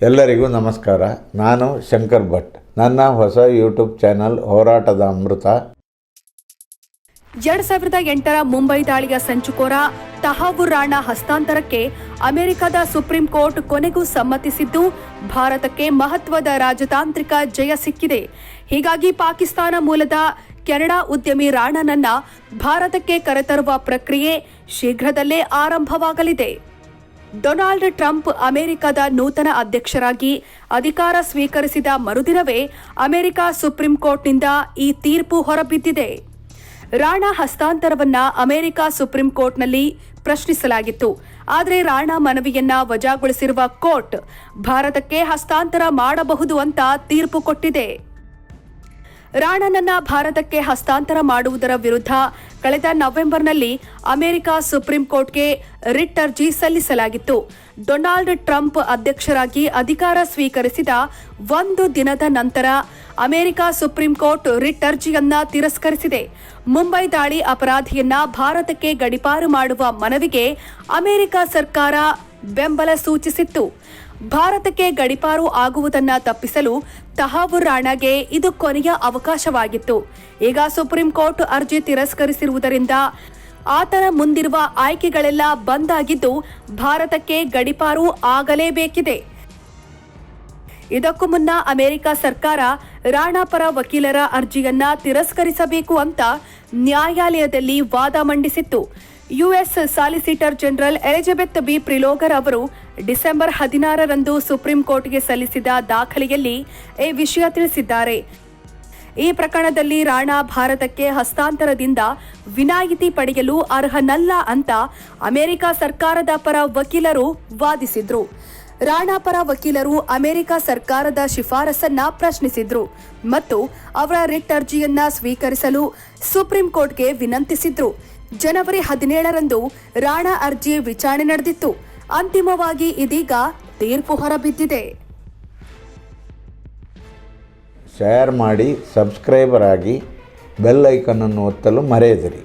ಎಲ್ಲರಿಗೂ ನಮಸ್ಕಾರ. ನಾನು ಶಂಕರ್ ಭಟ್. ನನ್ನ ಹೊಸ ಯೂಟ್ಯೂಬ್ ಚಾನಲ್ ಹೋರಾಟದ ಅಮೃತ. ಎರಡ್ ಸಾವಿರದ ಎಂಟರ ಮುಂಬೈ ದಾಳಿಯ ಸಂಚುಕೋರ ತಹಾಬೂರ್ ರಾಣಾ ಹಸ್ತಾಂತರಕ್ಕೆ ಅಮೆರಿಕದ ಸುಪ್ರೀಂ ಕೋರ್ಟ್ ಕೊನೆಗೂ ಸಮ್ಮತಿಸಿದ್ದು, ಭಾರತಕ್ಕೆ ಮಹತ್ವದ ರಾಜತಾಂತ್ರಿಕ ಜಯ ಸಿಕ್ಕಿದೆ. ಹೀಗಾಗಿ ಪಾಕಿಸ್ತಾನ ಮೂಲದ ಕೆನಡಾ ಉದ್ಯಮಿ ರಾಣಾನನ್ನ ಭಾರತಕ್ಕೆ ಕರೆತರುವ ಪ್ರಕ್ರಿಯೆ ಶೀಘ್ರದಲ್ಲೇ ಆರಂಭವಾಗಲಿದೆ. ಡೊನಾಲ್ಡ್ ಟ್ರಂಪ್ ಅಮೆರಿಕದ ನೂತನ ಅಧ್ಯಕ್ಷರಾಗಿ ಅಧಿಕಾರ ಸ್ವೀಕರಿಸಿದ ಮರುದಿನವೇ ಅಮೆರಿಕ ಸುಪ್ರೀಂ ಕೋರ್ಟ್ನಿಂದ ಈ ತೀರ್ಪು ಹೊರಬಿದ್ದಿದೆ. ರಾಣಾ ಹಸ್ತಾಂತರವನ್ನ ಅಮೆರಿಕ ಸುಪ್ರೀಂ ಕೋರ್ಟ್ನಲ್ಲಿ ಪ್ರಶ್ನಿಸಲಾಗಿತ್ತು. ಆದರೆ ರಾಣಾ ಮನವಿಯನ್ನ ವಜಾಗೊಳಿಸಿರುವ ಕೋರ್ಟ್ ಭಾರತಕ್ಕೆ ಹಸ್ತಾಂತರ ಮಾಡಬಹುದು ಅಂತ ತೀರ್ಪು ಕೊಟ್ಟಿದೆ. ರಾಣನನ್ನ ಭಾರತಕ್ಕೆ ಹಸ್ತಾಂತರ ಮಾಡುವುದರ ವಿರುದ್ಧ ಕಳೆದ ನವೆಂಬರ್ನಲ್ಲಿ ಅಮೆರಿಕ ಸುಪ್ರೀಂ ಕೋರ್ಟ್ಗೆ ರಿಟ್ ಅರ್ಜಿ ಸಲ್ಲಿಸಲಾಗಿತ್ತು. ಡೊನಾಲ್ಡ್ ಟ್ರಂಪ್ ಅಧ್ಯಕ್ಷರಾಗಿ ಅಧಿಕಾರ ಸ್ವೀಕರಿಸಿದ ಒಂದು ದಿನದ ನಂತರ ಅಮೆರಿಕ ಸುಪ್ರೀಂ ಕೋರ್ಟ್ ರಿಟ್ ಅರ್ಜಿಯನ್ನ ತಿರಸ್ಕರಿಸಿದೆ. ಮುಂಬೈ ದಾಳಿ ಅಪರಾಧಿಯನ್ನ ಭಾರತಕ್ಕೆ ಗಡಿಪಾರು ಮಾಡುವ ಮನವಿಗೆ ಅಮೆರಿಕ ಸರ್ಕಾರ ಬೆಂಬಲ ಸೂಚಿಸಿತ್ತು. ಭಾರತಕ್ಕೆ ಗಡಿಪಾರು ಆಗುವುದನ್ನು ತಪ್ಪಿಸಲು ತಹಾವುರ್ ರಾಣಾಗೆ ಇದು ಕೊನೆಯ ಅವಕಾಶವಾಗಿತ್ತು. ಈಗ ಸುಪ್ರೀಂ ಕೋರ್ಟ್ ಅರ್ಜಿ ತಿರಸ್ಕರಿಸಿರುವುದರಿಂದ ಆತನ ಮುಂದಿರುವ ಆಯ್ಕೆಗಳೆಲ್ಲ ಬಂದಾಗಿದ್ದು ಭಾರತಕ್ಕೆ ಗಡಿಪಾರು ಆಗಲೇಬೇಕಿದೆ. ಇದಕ್ಕೂ ಮುನ್ನ ಅಮೆರಿಕ ಸರ್ಕಾರ ರಾಣಾ ಪರ ವಕೀಲರ ಅರ್ಜಿಯನ್ನ ತಿರಸ್ಕರಿಸಬೇಕು ಅಂತ ನ್ಯಾಯಾಲಯದಲ್ಲಿ ವಾದ ಮಂಡಿಸಿತ್ತು. US solicitor general Elizabeth B. Prelogar ಅವರು ಡಿಸೆಂಬರ್ ಹದಿನಾರರಂದು ಸುಪ್ರೀಂ ಕೋರ್ಟ್ಗೆ ಸಲ್ಲಿಸಿದ ದಾಖಲೆಯಲ್ಲಿ ಈ ವಿಷಯ ತಿಳಿಸಿದ್ದಾರೆ. ಈ ಪ್ರಕರಣದಲ್ಲಿ ರಾಣಾ ಭಾರತಕ್ಕೆ ಹಸ್ತಾಂತರದಿಂದ ವಿನಾಯಿತಿ ಪಡೆಯಲು ಅರ್ಹನಲ್ಲ ಅಂತ ಅಮೆರಿಕ ಸರ್ಕಾರದ ಪರ ವಕೀಲರು ವಾದಿಸಿದ್ರು. ರಾಣಾ ಪರ ವಕೀಲರು ಅಮೆರಿಕ ಸರ್ಕಾರದ ಶಿಫಾರಸನ್ನ ಪ್ರಶ್ನಿಸಿದ್ರು ಮತ್ತು ಅವರ ರಿಟ್ ಅರ್ಜಿಯನ್ನ ಸ್ವೀಕರಿಸಲು ಸುಪ್ರೀಂ ಕೋರ್ಟ್ಗೆ ವಿನಂತಿಸಿದ್ರು. ಜನವರಿ ಹದಿನೇಳರಂದು ರಾಣಾ ಅರ್ಜಿ ವಿಚಾರಣೆ ನಡೆದಿತ್ತು. ಅಂತಿಮವಾಗಿ ಇದೀಗ ತೀರ್ಪು ಹೊರಬಿದ್ದಿದೆ. ಶೇರ್ ಮಾಡಿ ಸಬ್ಸ್ಕ್ರೈಬರ್ ಆಗಿ ಬೆಲ್ ಐಕನನ್ನು ಒತ್ತಲು ಮರೆಯದಿರಿ.